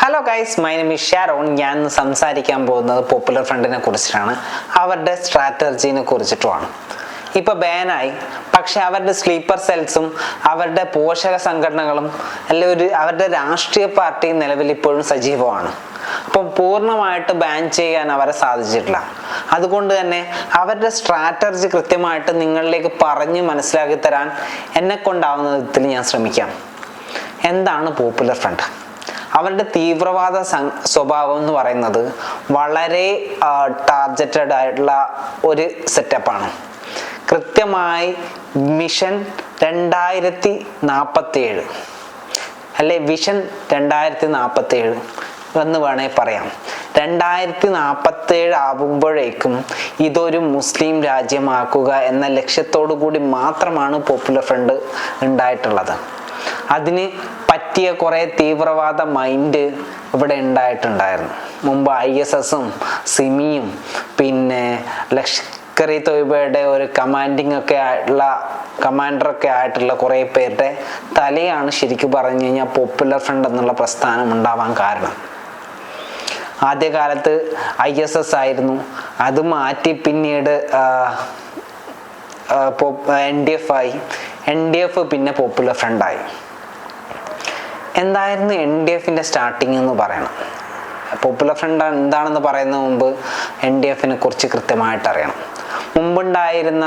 Hello guys my name is Sharon ഞാൻ സംസാരിക്കാൻ പോകുന്നത് പോപ്പുലർ ഫ്രണ്ടിനെ കുറിച്ചിട്ടാണ്. അവരുടെ സ്ട്രാറ്റജീനെ കുറിച്ചിട്ടുമാണ്. ഇപ്പൊ ബാനായി പക്ഷെ അവരുടെ സ്ലീപ്പർ സെൽസും അവരുടെ പോഷക സംഘടനകളും അല്ലെ ഒരു അവരുടെ രാഷ്ട്രീയ പാർട്ടി നിലവിൽ ഇപ്പോഴും സജീവമാണ്. അപ്പം പൂർണമായിട്ട് ബാൻ ചെയ്യാൻ അവരെ സാധിച്ചിട്ടില്ല. അതുകൊണ്ട് തന്നെ അവരുടെ സ്ട്രാറ്റജി കൃത്യമായിട്ട് നിങ്ങളിലേക്ക് പറഞ്ഞ് മനസ്സിലാക്കി തരാൻ എന്നെ കൊണ്ടാവുന്ന വിധത്തിൽ ഞാൻ ശ്രമിക്കാം. എന്താണ് പോപ്പുലർ ഫ്രണ്ട് അവരുടെ തീവ്രവാദ സ്വഭാവം എന്ന് പറയുന്നത് വളരെ ടാർജറ്റഡ് ആയിട്ടുള്ള ഒരു സെറ്റപ്പാണ് കൃത്യമായി മിഷൻ രണ്ടായിരത്തി നാൽപ്പത്തി ഏഴ് അല്ലെ വിഷൻ രണ്ടായിരത്തി നാൽപ്പത്തി ഏഴ് എന്ന് വേണേ പറയാം. രണ്ടായിരത്തി നാൽപ്പത്തി ഏഴ് ആകുമ്പോഴേക്കും ഇതൊരു മുസ്ലിം രാജ്യമാക്കുക എന്ന ലക്ഷ്യത്തോടു കൂടി മാത്രമാണ് പോപ്പുലർ ഫ്രണ്ട് ഉണ്ടായിട്ടുള്ളത്. അതിന് പറ്റിയ കുറേ തീവ്രവാദ മൈൻഡ് ഇവിടെ ഉണ്ടായിട്ടുണ്ടായിരുന്നു. മുമ്പ് ഐ എസ് എസും സിമിയും പിന്നെ ലഷ്കർ ഇ തൊയ്ബയുടെ ഒരു കമാൻഡിങ് ഒക്കെ ആയിട്ടുള്ള കമാൻഡറൊക്കെ ആയിട്ടുള്ള കുറേ പേരുടെ തലയാണ് ശരിക്കും പറഞ്ഞു കഴിഞ്ഞാൽ പോപ്പുലർ ഫ്രണ്ട് എന്നുള്ള പ്രസ്ഥാനം ഉണ്ടാവാൻ കാരണം. ആദ്യകാലത്ത് ഐ എസ് എസ് ആയിരുന്നു. അത് മാറ്റി പിന്നീട് എൻ ഡി എഫ് ആയി. എൻ ഡി എഫ് പിന്നെ പോപ്പുലർ ഫ്രണ്ടായി എന്തായിരുന്നു എൻ ഡി എഫിന്റെ സ്റ്റാർട്ടിങ് എന്ന് പറയണം. പോപ്പുലർ ഫ്രണ്ട് എന്താണെന്ന് പറയുന്ന മുമ്പ് എൻ ഡി എഫിനെ കുറിച്ച് കൃത്യമായിട്ട് അറിയണം. മുമ്പുണ്ടായിരുന്ന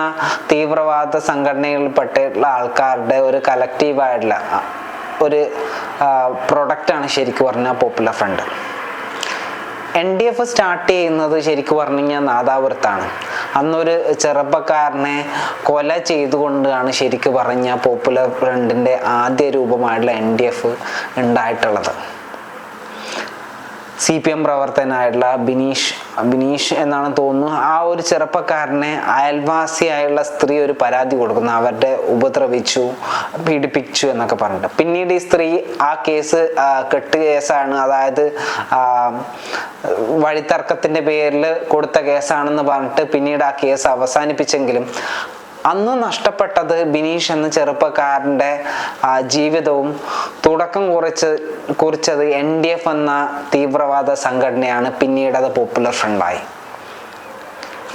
തീവ്രവാദ സംഘടനകളിൽപ്പെട്ടുള്ള ആൾക്കാരുടെ ഒരു കലക്റ്റീവായിട്ടുള്ള ഒരു പ്രൊഡക്റ്റാണ് ശരിക്കും പറഞ്ഞാൽ popular front N D F start ചെയ്യുന്നത് ശരിക്കും പറഞ്ഞു കഴിഞ്ഞാൽ നാദാപുരത്താണ്. അന്നൊരു ചെറുപ്പക്കാരനെ കൊല ചെയ്തുകൊണ്ടാണ് ശരിക്കും പറഞ്ഞാൽ പോപ്പുലർ ഫ്രണ്ടിന്റെ ആദ്യ രൂപമായിട്ടുള്ള എൻ ഡി എഫ് ഉണ്ടായിട്ടുള്ളത്. സി പി എം പ്രവർത്തനായിട്ടുള്ള ബിനീഷ് ബിനീഷ് എന്നാണ് തോന്നുന്നു. ആ ഒരു ചെറുപ്പക്കാരനെ അയൽവാസിയായുള്ള സ്ത്രീ ഒരു പരാതി കൊടുക്കുന്നു. അവരുടെ ഉപദ്രവിച്ചു പീഡിപ്പിച്ചു എന്നൊക്കെ പറഞ്ഞിട്ട്. പിന്നീട് ഈ സ്ത്രീ ആ കേസ് കെട്ട് കേസാണ്. അതായത് വഴിത്തർക്കത്തിന്റെ പേരിൽ കൊടുത്ത കേസാണെന്ന് പറഞ്ഞിട്ട് പിന്നീട് ആ കേസ് അവസാനിപ്പിച്ചെങ്കിലും അന്ന് നഷ്ടപ്പെട്ടത് ബിനീഷ് എന്ന ചെറുപ്പക്കാരന്റെ ജീവിതവും തുടക്കം കുറിച്ച് കുറിച്ചത് എൻ ഡി എഫ് എന്ന തീവ്രവാദ സംഘടനയാണ് പിന്നീട് അത് പോപ്പുലർ ഫ്രണ്ടായി.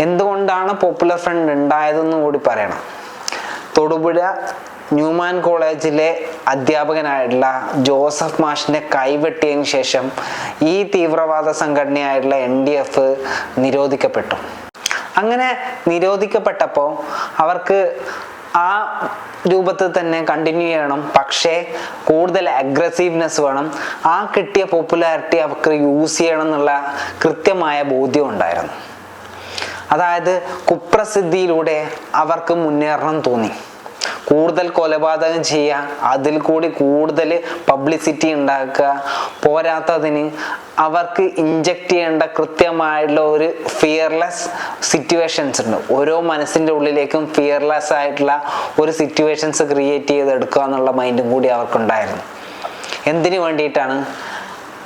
എന്തുകൊണ്ടാണ് പോപ്പുലർ ഫ്രണ്ട് ഉണ്ടായതെന്ന് കൂടി പറയണം. തൊടുപുഴ ന്യൂമാൻ കോളേജിലെ അധ്യാപകനായിട്ടുള്ള ജോസഫ് മാഷിനെ കൈവെട്ടിയതിനു ശേഷം ഈ തീവ്രവാദ സംഘടനയായിട്ടുള്ള എൻ ഡി എഫ് നിരോധിക്കപ്പെട്ടു. അങ്ങനെ നിരോധിക്കപ്പെട്ടപ്പോൾ അവർക്ക് ആ രൂപത്തിൽ തന്നെ കണ്ടിന്യൂ ചെയ്യണം. പക്ഷേ കൂടുതൽ അഗ്രസീവ്നെസ് വേണം. ആ കിട്ടിയ പോപ്പുലാരിറ്റി അവർക്ക് യൂസ് ചെയ്യണം എന്നുള്ള കൃത്യമായ ബോധ്യം ഉണ്ടായിരുന്നു. അതായത് കുപ്രസിദ്ധിയിലൂടെ അവർക്ക് മുന്നേറണം തോന്നി. കൂടുതൽ കൊലപാതകം ചെയ്യുക അതിൽ കൂടി കൂടുതൽ പബ്ലിസിറ്റി ഉണ്ടാക്കുക പോരാത്തതിന് അവർക്ക് ഇഞ്ചക്ട് ചെയ്യേണ്ട കൃത്യമായിട്ടുള്ള ഒരു ഫിയർലെസ് സിറ്റുവേഷൻസ് ഉണ്ട്. ഓരോ മനസ്സിന്റെ ഉള്ളിലേക്കും ഫിയർലെസ് ആയിട്ടുള്ള ഒരു സിറ്റുവേഷൻസ് ക്രിയേറ്റ് ചെയ്തെടുക്കുക എന്നുള്ള മൈൻഡും കൂടി അവർക്കുണ്ടായിരുന്നു. എന്തിനു വേണ്ടിയിട്ടാണ്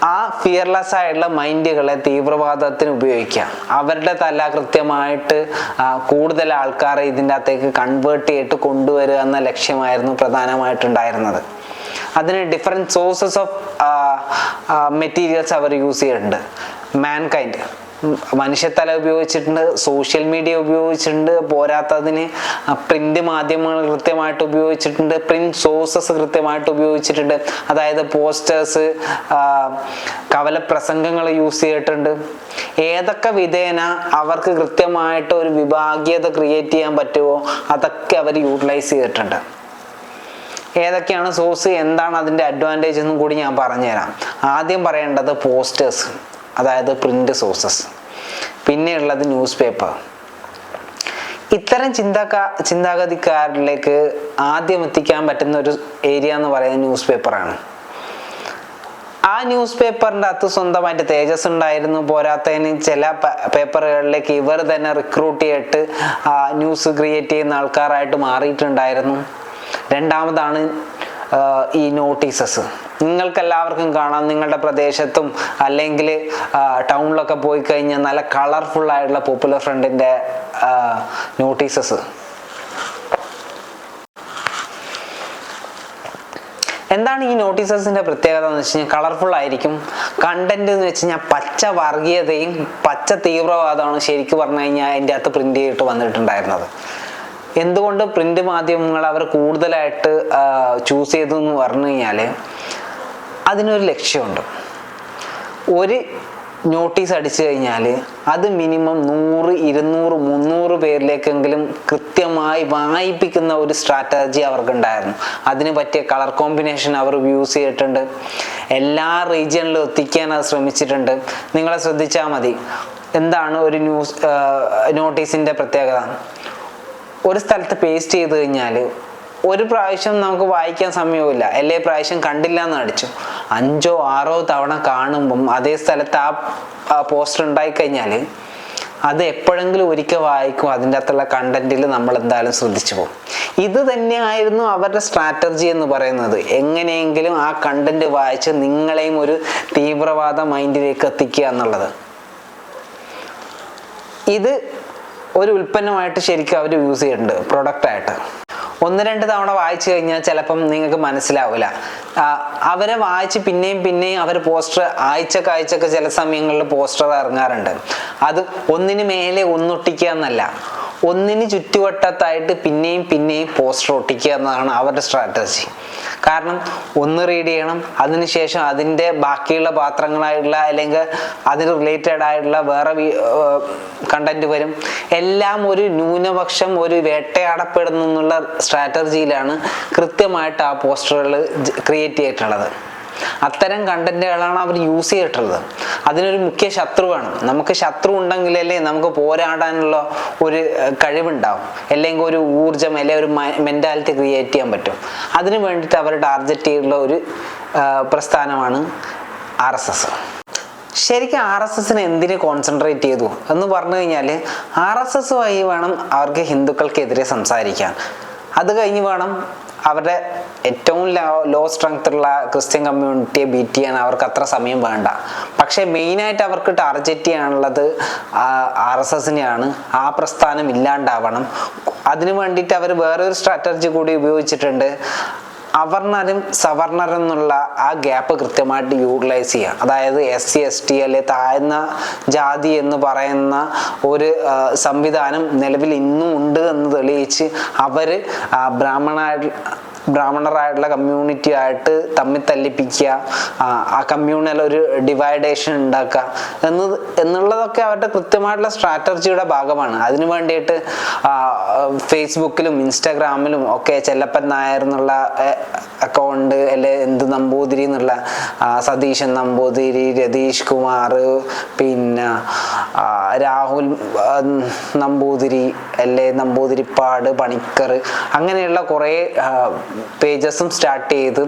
ആ ഫിയർലെസ് ആയിട്ടുള്ള മൈൻഡുകളെ തീവ്രവാദത്തിന് ഉപയോഗിക്കുക അവരുടെ തല കൃത്യമായിട്ട് കൂടുതൽ ആൾക്കാരെ ഇതിന്റെ അകത്തേക്ക് കൺവേർട്ട് ചെയ്തിട്ട് കൊണ്ടുവരിക എന്ന ലക്ഷ്യമായിരുന്നു പ്രധാനമായിട്ടുണ്ടായിരുന്നത്. അതിന് ഡിഫറെന്റ് സോഴ്സസ് ഓഫ് മെറ്റീരിയൽസ് അവർ യൂസ് ചെയ്യുന്നുണ്ട്. മാൻ കൈൻഡ് മനുഷ്യത്തല ഉപയോഗിച്ചിട്ടുണ്ട് സോഷ്യൽ മീഡിയ ഉപയോഗിച്ചിട്ടുണ്ട് പോരാത്തതിന് പ്രിന്റ് മാധ്യമങ്ങൾ കൃത്യമായിട്ട് ഉപയോഗിച്ചിട്ടുണ്ട് പ്രിന്റ് സോഴ്സസ് കൃത്യമായിട്ട് ഉപയോഗിച്ചിട്ടുണ്ട്. അതായത് പോസ്റ്റേഴ്സ് കവല പ്രസംഗങ്ങൾ യൂസ് ചെയ്തിട്ടുണ്ട്. ഏതൊക്കെ വിധേന അവർക്ക് കൃത്യമായിട്ട് ഒരു വിഭാഗീയത ക്രിയേറ്റ് ചെയ്യാൻ പറ്റുമോ അതൊക്കെ അവർ യൂട്ടിലൈസ് ചെയ്തിട്ടുണ്ട്. ഏതൊക്കെയാണ് സോഴ്സ് എന്താണ് അതിന്റെ അഡ്വാന്റേജ് എന്നും കൂടി ഞാൻ പറഞ്ഞുതരാം. ആദ്യം പറയേണ്ടത് പോസ്റ്റേഴ്സ് അതായത് പ്രിന്റ് സോഴ്സസ് പിന്നെയുള്ളത് ന്യൂസ് പേപ്പർ ഇത്തരം ചിന്താക്കാ ചിന്താഗതിക്കാരിലേക്ക് ആദ്യം എത്തിക്കാൻ പറ്റുന്ന ഒരു ഏരിയ എന്ന് പറയുന്നത് ന്യൂസ് പേപ്പറാണ് ആ ന്യൂസ് പേപ്പറിന്റെ അകത്ത് സ്വന്തമായിട്ട് തേജസ് ഉണ്ടായിരുന്നു പോരാത്തതിന് ചില പേപ്പറുകളിലേക്ക് ഇവർ തന്നെ റിക്രൂട്ട് ചെയ്തിട്ട് ന്യൂസ് ക്രിയേറ്റ് ചെയ്യുന്ന ആൾക്കാരായിട്ട് മാറിയിട്ടുണ്ടായിരുന്നു. രണ്ടാമതാണ് ഈ നോട്ടീസസ് നിങ്ങൾക്ക് എല്ലാവർക്കും കാണാം. നിങ്ങളുടെ പ്രദേശത്തും അല്ലെങ്കിൽ ടൗണിലൊക്കെ പോയി കഴിഞ്ഞാൽ നല്ല കളർഫുൾ ആയിട്ടുള്ള പോപ്പുലർ ഫ്രണ്ടിന്റെ നോട്ടീസസ് എന്താണ് ഈ നോട്ടീസസിന്റെ പ്രത്യേകത എന്ന് വെച്ച് കഴിഞ്ഞാൽ കളർഫുൾ ആയിരിക്കും. കണ്ടന്റ് എന്ന് വെച്ച് കഴിഞ്ഞാൽ പച്ച വർഗീയതയും പച്ച തീവ്രവാദമാണ് ശരിക്കും പറഞ്ഞു കഴിഞ്ഞാൽ അതിന്റെ അകത്ത് പ്രിന്റ് ചെയ്തിട്ട് വന്നിട്ടുണ്ടായിരുന്നത്. എന്തുകൊണ്ട് പ്രിന്റ് മാധ്യമങ്ങൾ അവർ കൂടുതലായിട്ട് ചൂസ് ചെയ്തു എന്ന് പറഞ്ഞു കഴിഞ്ഞാൽ അതിനൊരു ലക്ഷ്യമുണ്ട്. ഒരു നോട്ടീസ് അടിച്ചു കഴിഞ്ഞാൽ അത് മിനിമം നൂറ് ഇരുന്നൂറ് മുന്നൂറ് പേരിലേക്കെങ്കിലും കൃത്യമായി വായിപ്പിക്കുന്ന ഒരു സ്ട്രാറ്റജി അവർക്കുണ്ടായിരുന്നു. അതിന് പറ്റിയ കളർ കോമ്പിനേഷൻ അവർ യൂസ് ചെയ്തിട്ടുണ്ട്. എല്ലാ റീജിയണിലും എത്തിക്കാൻ അത് ശ്രമിച്ചിട്ടുണ്ട്. നിങ്ങളെ ശ്രദ്ധിച്ചാൽ മതി. എന്താണ് ഒരു ന്യൂസ് നോട്ടീസിന്റെ പ്രത്യേകത? ഒരു സ്ഥലത്ത് പേസ്റ്റ് ചെയ്ത് കഴിഞ്ഞാൽ ഒരു പ്രാവശ്യം നമുക്ക് വായിക്കാൻ സമയമില്ല എല്ലാ പ്രാവശ്യം കണ്ടില്ല എന്ന് അടിച്ചു. അഞ്ചോ ആറോ തവണ കാണുമ്പം അതേ സ്ഥലത്ത് ആ പോസ്റ്റർ ഉണ്ടായി കഴിഞ്ഞാൽ അത് എപ്പോഴെങ്കിലും ഒരിക്കൽ വായിക്കും. അതിന്റെ അകത്തുള്ള കണ്ടന്റിൽ നമ്മൾ എന്തായാലും ശ്രദ്ധിച്ചു പോകും. ഇത് തന്നെയായിരുന്നു അവരുടെ സ്ട്രാറ്റജി എന്ന് പറയുന്നത്. എങ്ങനെയെങ്കിലും ആ കണ്ടന്റ് വായിച്ച് നിങ്ങളെയും ഒരു തീവ്രവാദ മൈൻഡിലേക്ക് എത്തിക്കുക എന്നുള്ളത്. ഇത് ഒരു ഉൽപ്പന്നമായിട്ട് ശരിക്കും അവർ യൂസ് ചെയ്യുന്നുണ്ട് പ്രൊഡക്റ്റായിട്ട് ഒന്ന് രണ്ട് തവണ വായിച്ചു കഴിഞ്ഞാൽ ചിലപ്പം നിങ്ങൾക്ക് മനസ്സിലാവില്ല. അവരെ വായിച്ച് പിന്നെയും പിന്നെയും അവർ പോസ്റ്റർ ആഴ്ചക്ക് ആഴ്ചക്ക് ചില സമയങ്ങളിൽ പോസ്റ്റർ ഇറങ്ങാറുണ്ട്. അത് ഒന്നിന് മേലെ ഒന്നൊട്ടിക്കുക എന്നല്ല ഒന്നിന് ചുറ്റുവട്ടത്തായിട്ട് പിന്നെയും പിന്നെയും പോസ്റ്റർ ഒട്ടിക്കുക എന്നതാണ് അവരുടെ സ്ട്രാറ്റജി കാരണം ഒന്ന് റീഡ് ചെയ്യണം അതിനുശേഷം അതിന്റെ ബാക്കിയുള്ള പാത്രങ്ങളായിട്ടുള്ള അല്ലെങ്കിൽ അതിന് റിലേറ്റഡ് ആയിട്ടുള്ള വേറെ കണ്ടന്റ് വരും. എല്ലാം ഒരു ന്യൂനപക്ഷം ഒരു വേട്ടയാടപ്പെടുന്നു എന്നുള്ള സ്ട്രാറ്റജിയിലാണ് കൃത്യമായിട്ട് ആ പോസ്റ്ററുകൾ ക്രിയേറ്റ് ചെയ്തിട്ടുള്ളത്. അത്തരം കണ്ടന്റുകളാണ് അവർ യൂസ് ചെയ്തിട്ടുള്ളത്. അതിനൊരു മുഖ്യ ശത്രു വേണം. നമുക്ക് ശത്രു ഉണ്ടെങ്കിലല്ലേ നമുക്ക് പോരാടാനുള്ള ഒരു കഴിവുണ്ടാവും. അല്ലെങ്കിൽ ഒരു ഊർജം അല്ലെങ്കിൽ ഒരു മെന്റാലിറ്റി ക്രിയേറ്റ് ചെയ്യാൻ പറ്റും. അതിനു വേണ്ടിയിട്ട് അവർ ടാർഗറ്റ് ചെയ്തിട്ടുള്ള ഒരു പ്രസ്ഥാനമാണ് ആർ എസ് എസ്. ശരിക്കും ആർ എസ് എസിന് എന്തിനു കോൺസെൻട്രേറ്റ് ചെയ്തു? എന്ന് പറഞ്ഞു കഴിഞ്ഞാൽ ആർ എസ് എസ് വഴി വേണം അവർക്ക് ഹിന്ദുക്കൾക്കെതിരെ സംസാരിക്കാൻ. അത് കഴിഞ്ഞ് വേണം അവരുടെ ഏറ്റവും ലോ സ്ട്രെങ്ത് ഉള്ള ക്രിസ്ത്യൻ കമ്മ്യൂണിറ്റിയെ ബീറ്റ് ചെയ്യാൻ അവർക്ക് അത്ര സമയം വേണ്ട. പക്ഷേ മെയിനായിട്ട് അവർക്ക് ടാർജറ്റ് ചെയ്യാനുള്ളത് ആർ എസ് എസിനെയാണ് ആ പ്രസ്ഥാനം ഇല്ലാണ്ടാവണം. അതിനു വേണ്ടിയിട്ട് അവർ വേറൊരു സ്ട്രാറ്റജി കൂടി ഉപയോഗിച്ചിട്ടുണ്ട്. അവർണരും സവർണരും എന്നുള്ള ആ ഗ്യാപ്പ് കൃത്യമായിട്ട് യൂട്ടിലൈസ് ചെയ്യുക. അതായത് എസ് സി എസ് ടി അല്ലെ താഴ്ന്ന ജാതി എന്ന് പറയുന്ന ഒരു സംവിധാനം നിലവിൽ ഇന്നും ഉണ്ട് എന്ന് തെളിയിച്ച് അവർ ബ്രാഹ്മണായിട്ട് ബ്രാഹ്മണരായിട്ടുള്ള കമ്മ്യൂണിറ്റി ആയിട്ട് തമ്മിൽ തല്ലിപ്പിക്കുക ആ, കമ്മ്യൂണൽ ഒരു ഡിവൈഡേഷൻ ഉണ്ടാക്കുക എന്ന് എന്നുള്ളതൊക്കെ അവരുടെ കൃത്യമായിട്ടുള്ള സ്ട്രാറ്റജിയുടെ ഭാഗമാണ്. അതിനു വേണ്ടിയിട്ട് ഫേസ്ബുക്കിലും ഇൻസ്റ്റാഗ്രാമിലും ഒക്കെ ചെല്ലപ്പൻ നായർ എന്നുള്ള അക്കൗണ്ട് അല്ലെ എന്ത് നമ്പൂതിരി എന്നുള്ള സതീശൻ നമ്പൂതിരി രതീഷ് കുമാർ പിന്നെ രാഹുൽ നമ്പൂതിരി അല്ലെ നമ്പൂതിരിപ്പാട് പണിക്കർ അങ്ങനെയുള്ള കുറേ പേജസും സ്റ്റാർട്ട് ചെയ്ത്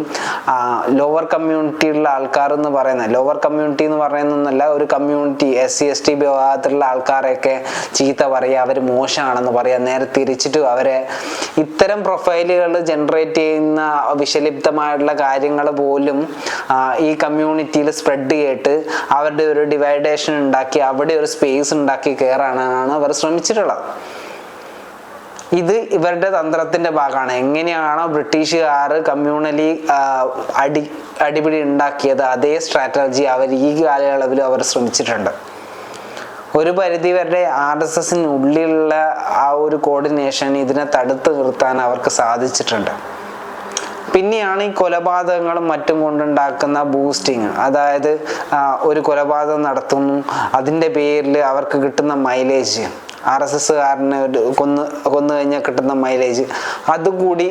ലോവർ കമ്മ്യൂണിറ്റിയിലുള്ള ആൾക്കാർ എന്ന് പറയുന്ന ലോവർ കമ്മ്യൂണിറ്റി എന്ന് പറയുന്നതല്ല ഒരു community S C S T വിഭാഗത്തിലുള്ള ആൾക്കാരെയൊക്കെ ചീത്ത പറയുക അവർ മോശമാണെന്ന് പറയുക നേരെ തിരിച്ചിട്ട് അവരെ ഇത്തരം പ്രൊഫൈലുകൾ ജനറേറ്റ് ചെയ്യുന്ന വിഷലിപ്തമായിട്ടുള്ള കാര്യങ്ങൾ പോലും ഈ കമ്മ്യൂണിറ്റിയിൽ സ്പ്രെഡ് ചെയ്തിട്ട് അവരുടെ ഒരു ഡിവൈഡേഷൻ ഉണ്ടാക്കി അവിടെ ഒരു സ്പേസ് ഉണ്ടാക്കി കയറാനാണ് അവർ ശ്രമിച്ചിട്ടുള്ളത്. ഇത് ഇവരുടെ തന്ത്രത്തിന്റെ ഭാഗമാണ്. എങ്ങനെയാണോ ബ്രിട്ടീഷുകാർ കമ്മ്യൂണലി അടി അടിപിടി ഉണ്ടാക്കിയത് അതേ സ്ട്രാറ്റജി അവർ ഈ കാലയളവിൽ അവർ ശ്രമിച്ചിട്ടുണ്ട്. ഒരു പരിധി വരെ ആർ എസ് എസിനുള്ളിലുള്ള ആ ഒരു കോർഡിനേഷൻ ഇതിനെ തടുത്തു നിർത്താൻ അവർക്ക് സാധിച്ചിട്ടുണ്ട്. പിന്നെയാണ് ഈ കൊലപാതകങ്ങളും മറ്റും കൊണ്ടുണ്ടാക്കുന്ന ബൂസ്റ്റിങ് അതായത് ഒരു കൊലപാതകം നടത്തുന്നു. അതിന്റെ പേരിൽ അവർക്ക് കിട്ടുന്ന മൈലേജ് ആർ എസ് എസ്സുകാരന് കൊന്ന് കൊന്നു കഴിഞ്ഞാൽ കിട്ടുന്ന മൈലേജ് അതുകൂടി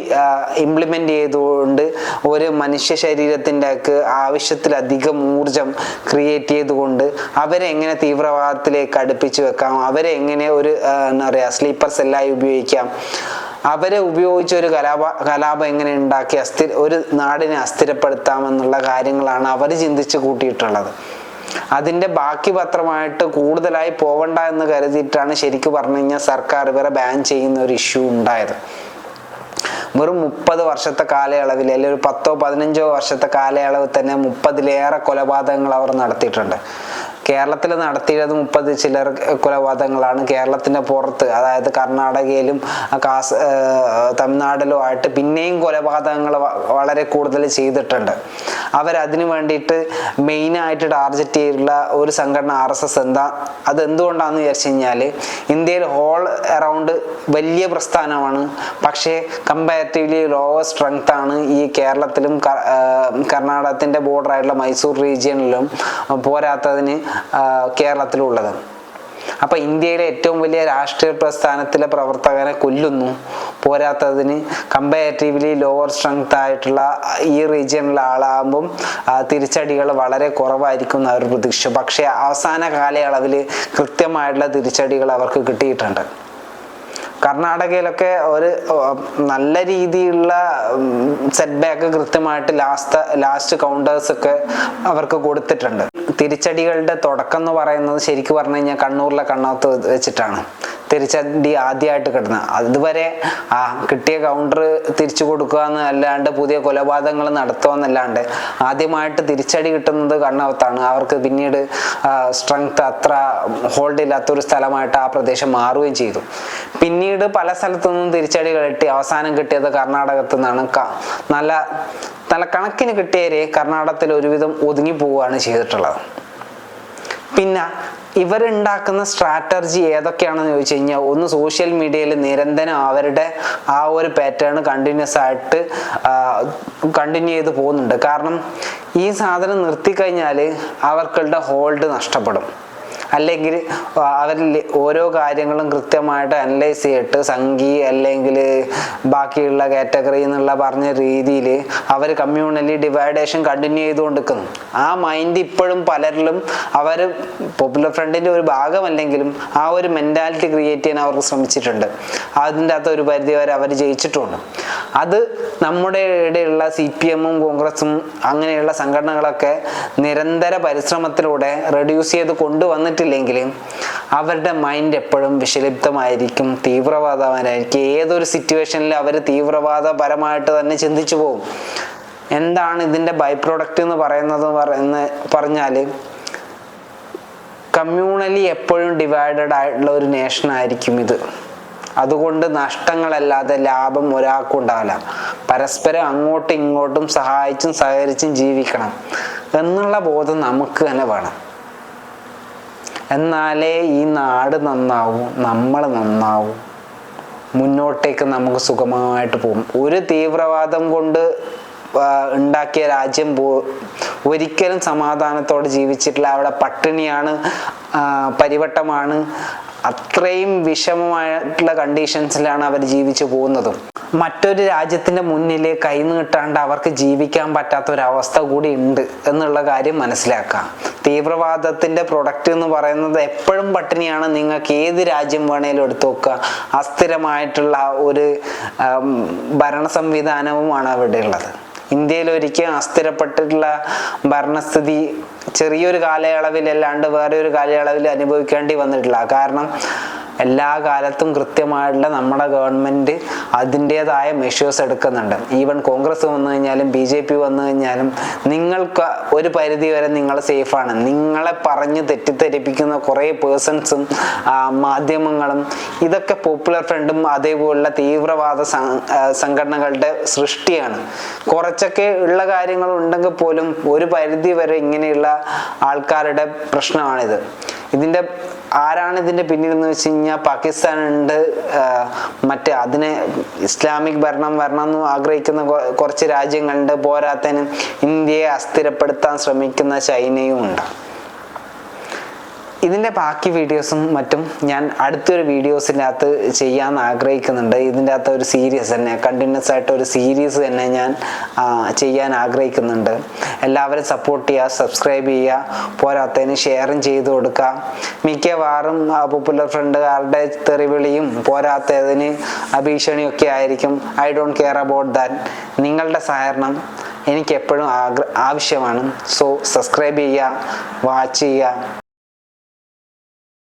ഇംപ്ലിമെന്റ് ചെയ്തുകൊണ്ട് ഒരു മനുഷ്യ ശരീരത്തിന്റെ ആവശ്യത്തിലധികം ഊർജം ക്രിയേറ്റ് ചെയ്തുകൊണ്ട് അവരെ എങ്ങനെ തീവ്രവാദത്തിലേക്ക് അടുപ്പിച്ച് വെക്കാം അവരെ എങ്ങനെ ഒരു എന്താ പറയുക സ്ലീപ്പർ സെല്ലായി ഉപയോഗിക്കാം അവരെ ഉപയോഗിച്ച് ഒരു കലാപ കലാപം എങ്ങനെ ഉണ്ടാക്കി അസ്ഥിര ഒരു നാടിനെ അസ്ഥിരപ്പെടുത്താമെന്നുള്ള കാര്യങ്ങളാണ് അവർ ചിന്തിച്ച് കൂട്ടിയിട്ടുള്ളത്. അതിന്റെ ബാക്കി പത്രമായിട്ട് കൂടുതലായി പോവണ്ട എന്ന് കരുതിയിട്ടാണ് ശരിക്കും പറഞ്ഞു കഴിഞ്ഞാൽ സർക്കാർ ഇവരെ ബാൻ ചെയ്യുന്ന ഒരു ഇഷ്യൂ ഉണ്ടായത്. വെറും മുപ്പത് വർഷത്തെ കാലയളവിൽ അല്ലെങ്കിൽ ഒരു പത്തോ പതിനഞ്ചോ വർഷത്തെ കാലയളവിൽ തന്നെ മുപ്പതിലേറെ കൊലപാതകങ്ങൾ അവർ നടത്തിയിട്ടുണ്ട്. കേരളത്തിൽ നടത്തിയത് മുപ്പത് ചിലർ കൊലപാതകങ്ങളാണ് കേരളത്തിന്റെ പുറത്ത്. അതായത് കർണാടകയിലും കാസ് തമിഴ്നാടിലും ആയിട്ട് പിന്നെയും കൊലപാതകങ്ങൾ വളരെ കൂടുതൽ ചെയ്തിട്ടുണ്ട്. അവരതിനു വേണ്ടിയിട്ട് മെയിനായിട്ട് ടാർജറ്റ് ചെയ്തിട്ടുള്ള ഒരു സംഘടന ആർ എസ് എസ് എന്താ? അത് എന്തുകൊണ്ടാണെന്ന് വിചാരിച്ചു കഴിഞ്ഞാൽ ഇന്ത്യയിൽ ഹോൾ അറൗണ്ട് വലിയ പ്രസ്ഥാനമാണ്. പക്ഷേ കമ്പാരിറ്റീവ്ലി ലോവർ സ്ട്രെങ്ത് ആണ് ഈ കേരളത്തിലും കർണാടകത്തിന്റെ ബോർഡറായിട്ടുള്ള മൈസൂർ റീജിയണിലും പോരാത്തതിന് കേരളത്തിലുള്ളത്. അപ്പൊ ഇന്ത്യയിലെ ഏറ്റവും വലിയ രാഷ്ട്രീയ പ്രസ്ഥാനത്തിലെ പ്രവർത്തകരെ കൊല്ലുന്നു. പോരാത്തതിന് കമ്പാരിറ്റീവ്ലി ലോവർ സ്ട്രെങ്ത് ആയിട്ടുള്ള ഈ റീജിയനിലെ ആളാകുമ്പം തിരിച്ചടികൾ വളരെ കുറവായിരിക്കും എന്ന് അവർ പ്രതീക്ഷിച്ചു പക്ഷേ അവസാന കാലയളവിൽ കൃത്യമായിട്ടുള്ള തിരിച്ചടികൾ അവർക്ക് കിട്ടിയിട്ടുണ്ട്. കർണാടകയിലൊക്കെ ഒരു നല്ല രീതിയിലുള്ള സെറ്റ് ബാക്ക് കൃത്യമായിട്ട് ലാസ്റ്റ് ലാസ്റ്റ് കൗണ്ടേഴ്സ് ഒക്കെ അവർക്ക് കൊടുത്തിട്ടുണ്ട്. തിരിച്ചടികളുടെ തുടക്കം എന്ന് പറയുന്നത് ശരിക്കും പറഞ്ഞു കഴിഞ്ഞാൽ കണ്ണൂരിലെ കണ്ണാത്ത് വെച്ചിട്ടാണ്. തിരിച്ചടി ആദ്യമായിട്ട് കിട്ടുന്നത്. അതുവരെ ആ കിട്ടിയ കൗണ്ടർ തിരിച്ചു കൊടുക്കുക എന്നല്ലാണ്ട് പുതിയ കൊലപാതകങ്ങൾ നടത്തുക എന്നല്ലാണ്ട് ആദ്യമായിട്ട് തിരിച്ചടി കിട്ടുന്നത് കണ്ണകത്താണ് അവർക്ക് പിന്നീട് സ്ട്രെങ്ത് അത്ര ഹോൾഡ് ഇല്ലാത്ത ഒരു സ്ഥലമായിട്ട് ആ പ്രദേശം മാറുകയും ചെയ്തു. പിന്നീട് പല സ്ഥലത്തു നിന്നും തിരിച്ചടി കിട്ടി. അവസാനം കിട്ടിയത് കർണാടകത്തു നിന്നാണ്. നല്ല നല്ല കണക്കിന് കിട്ടിയവരെ കർണാടകത്തിൽ ഒരുവിധം ഒതുങ്ങി പോവുകയാണ് ചെയ്തിട്ടുള്ളത്. പിന്നെ ഇവരുണ്ടാക്കുന്ന സ്ട്രാറ്റജി ഏതൊക്കെയാണെന്ന് ചോദിച്ചു കഴിഞ്ഞാൽ ഒന്ന് സോഷ്യൽ മീഡിയയിൽ നിരന്തരം അവരുടെ ആ ഒരു പാറ്റേൺ കണ്ടിന്യൂസ് ആയിട്ട് കണ്ടിന്യൂ ചെയ്ത് പോകുന്നുണ്ട്. കാരണം ഈ സാധനം നിർത്തിക്കഴിഞ്ഞാൽ അവർക്കുള്ള ഹോൾഡ് നഷ്ടപ്പെടും. അല്ലെങ്കിൽ അവരിൽ ഓരോ കാര്യങ്ങളും കൃത്യമായിട്ട് അനലൈസ് ചെയ്തിട്ട് സംഘി അല്ലെങ്കിൽ ബാക്കിയുള്ള കാറ്റഗറി എന്നുള്ള പറഞ്ഞ രീതിയിൽ അവർ കമ്മ്യൂണലി ഡിവൈഡേഷൻ കണ്ടിന്യൂ ചെയ്തുകൊണ്ടിരിക്കുന്നു. ആ മൈൻഡ് ഇപ്പോഴും പലരിലും അവർ പോപ്പുലർ ഫ്രണ്ടിന്റെ ഒരു ഭാഗമല്ലെങ്കിലും ആ ഒരു മെന്റാലിറ്റി ക്രിയേറ്റ് ചെയ്യാൻ അവർക്ക് ശ്രമിച്ചിട്ടുണ്ട്. അതിന്റെ അകത്ത് ഒരു പരിധി വരെ അവർ ജയിച്ചിട്ടുമുണ്ട് അത് നമ്മുടെ ഇടയിലുള്ള സി പി എമ്മും കോൺഗ്രസും അങ്ങനെയുള്ള സംഘടനകളൊക്കെ നിരന്തര പരിശ്രമത്തിലൂടെ റെഡ്യൂസ് ചെയ്ത് കൊണ്ടുവന്നിട്ടില്ലെങ്കിൽ അവരുടെ മൈൻഡ് എപ്പോഴും വിഷലിപ്തമായിരിക്കും തീവ്രവാദമായിരിക്കും ഏതൊരു സിറ്റുവേഷനിലും അവർ തീവ്രവാദപരമായിട്ട് തന്നെ ചിന്തിച്ചു പോകും. എന്താണ് ഇതിന്റെ ബൈ പ്രോഡക്റ്റ് എന്ന് പറയുന്നത് പറയുന്ന പറഞ്ഞാൽ കമ്മ്യൂണലി എപ്പോഴും ഡിവൈഡഡ് ആയിട്ടുള്ള ഒരു നേഷനായിരിക്കും ഇത്. അതുകൊണ്ട് നഷ്ടങ്ങളല്ലാതെ ലാഭം ഒരാൾക്കും ഉണ്ടാവില്ല പരസ്പരം അങ്ങോട്ടും ഇങ്ങോട്ടും സഹായിച്ചും സഹകരിച്ചും ജീവിക്കണം എന്നുള്ള ബോധം നമുക്ക് തന്നെ വേണം. എന്നാലേ ഈ നാട് നന്നാവും നമ്മൾ നന്നാവും. മുന്നോട്ടേക്ക് നമുക്ക് സുഖമായിട്ട് പോകും ഒരു തീവ്രവാദം കൊണ്ട് ഉണ്ടാക്കിയ രാജ്യം പോ ഒരിക്കലും സമാധാനത്തോടെ ജീവിച്ചിട്ടില്ല. അവിടെ പട്ടിണിയാണ് പരിവട്ടമാണ്. അത്രയും വിഷമമായിട്ടുള്ള കണ്ടീഷൻസിലാണ് അവർ ജീവിച്ചു പോകുന്നതും. മറ്റൊരു രാജ്യത്തിന്റെ മുന്നിൽ കൈനീട്ടാണ്ട് അവർക്ക് ജീവിക്കാൻ പറ്റാത്ത ഒരവസ്ഥ കൂടി ഉണ്ട് എന്നുള്ള കാര്യം മനസ്സിലാക്കാം. തീവ്രവാദത്തിന്റെ പ്രൊഡക്റ്റ് എന്ന് പറയുന്നത് എപ്പോഴും പട്ടിണിയാണ്. നിങ്ങൾക്ക് ഏത് രാജ്യം വേണേലും എടുത്തു നോക്കുക. അസ്ഥിരമായിട്ടുള്ള ഒരു ഭരണ സംവിധാനവുമാണ് അവിടെ ഉള്ളത്. ഇന്ത്യയിൽ ഒരിക്കലും അസ്ഥിരപ്പെട്ടിട്ടുള്ള ഭരണസ്ഥിതി ചെറിയൊരു കാലയളവിലല്ലാണ്ട് വേറെ ഒരു കാലയളവിൽ അനുഭവിക്കേണ്ടി വന്നിട്ടില്ല. കാരണം എല്ലാ കാലത്തും കൃത്യമായിട്ടുള്ള നമ്മുടെ ഗവൺമെന്റ് അതിന്റേതായ മെഷേഴ്സ് എടുക്കുന്നുണ്ട്. ഈവൻ കോൺഗ്രസ് വന്നു കഴിഞ്ഞാലും ബി ജെ പി വന്നു കഴിഞ്ഞാലും നിങ്ങൾക്ക് ഒരു പരിധി വരെ നിങ്ങൾ സേഫാണ് നിങ്ങളെ പറഞ്ഞ് തെറ്റിദ്ധരിപ്പിക്കുന്ന കുറേ പേഴ്സൺസും മാധ്യമങ്ങളും ഇതൊക്കെ പോപ്പുലർ ഫ്രണ്ടും അതേപോലുള്ള തീവ്രവാദ സംഘടനകളുടെ സൃഷ്ടിയാണ്. കുറച്ചൊക്കെ ഉള്ള കാര്യങ്ങൾ ഉണ്ടെങ്കിൽ പോലും ഒരു പരിധി വരെ ഇങ്ങനെയുള്ള ആൾക്കാരുടെ പ്രശ്നമാണിത്. ഇതിന്റെ ആരാണ് ഇതിന്റെ പിന്നിൽ എന്ന് വെച്ച് കഴിഞ്ഞാൽ പാകിസ്ഥാൻ ഉണ്ട് മറ്റേ അതിനെ ഇസ്ലാമിക് ഭരണം വരണം എന്ന് ആഗ്രഹിക്കുന്ന കുറച്ച് രാജ്യങ്ങളുണ്ട്. പോരാത്തതിന് ഇന്ത്യയെ അസ്ഥിരപ്പെടുത്താൻ ശ്രമിക്കുന്ന ചൈനയും ഉണ്ട്. ഇതിന്റെ ബാക്കി വീഡിയോസും മറ്റും ഞാൻ അടുത്തൊരു വീഡിയോസിന്റെ അകത്ത് ചെയ്യാൻ ആഗ്രഹിക്കുന്നുണ്ട്. ഇതിന്റെ അകത്ത് ഒരു സീരീസ് തന്നെ കണ്ടിന്യൂസ് ആയിട്ട് ഒരു സീരീസ് തന്നെ ഞാൻ ചെയ്യാൻ ആഗ്രഹിക്കുന്നുണ്ട്. എല്ലാവരും സപ്പോർട്ട് ചെയ്യുക സബ്സ്ക്രൈബ് ചെയ്യുക പോരാത്തതിന് ഷെയറും ചെയ്ത് കൊടുക്കുക. മിക്കവാറും പോപ്പുലർ ഫ്രണ്ടുകാരുടെ തെറിവിളിയും പോരാത്തതിന് ഭീഷണിയൊക്കെ ആയിരിക്കും. I don't care about that നിങ്ങളുടെ സഹകരണം എനിക്ക് എപ്പോഴും ആവശ്യമാണ്. സോ സബ്സ്ക്രൈബ് ചെയ്യുക വാച്ച് ചെയ്യുക.